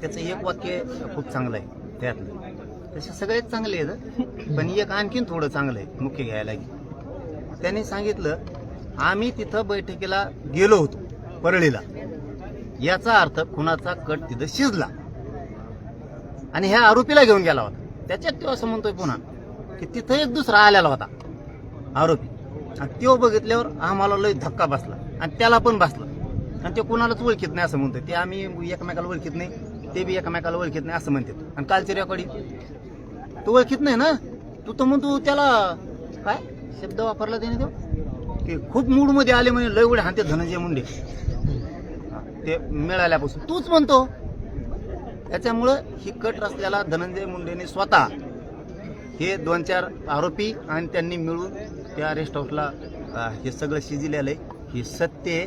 त्याचं एक वाक्य खूप चांगलं आहे त्यातलं. तसे सगळेच चांगले आहेत पण एक आणखीन थोडं चांगलं आहे मुख्य घ्यायला की त्यांनी सांगितलं आम्ही तिथं बैठकीला गेलो होतो परळीला. याचा अर्थ खुनाचा कट तिथं शिजला. आणि ह्या आरोपीला घेऊन गेला होता. त्याच्यात तो असं म्हणतोय पुन्हा की तिथं एक दुसरा आलेला होता आरोपी. आणि तो बघितल्यावर आम्हाला लय धक्का बसला आणि त्याला पण बसला. आणि ते कोणालाच ओळखीत नाही असं म्हणतोय. ते आम्ही एकमेकाला ओळखीत नाही. ते बी एकमेकाला ओळखीत नाही असं म्हणतात. आणि कालची रेकॉर्डिंग तू ओळखीत नाही ना? तू तर म्हणतो त्याला काय? शब्द वापरला त्याने तो? की खूप मूडमध्ये आले म्हणे लय उडे हाते धनंजय मुंडे. ते मिळाल्यापासून. तूच म्हणतो. त्याच्यामुळं ही कट रचल्याला धनंजय मुंडेने स्वतः हे दोन चार आरोपी आणि त्यांनी मिळून त्या रेस्ट हाऊसला हे सगळं शिजिलेलं आहे. हे सत्य आहे.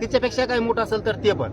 तिच्यापेक्षा काही मोठं असेल तर ते पण.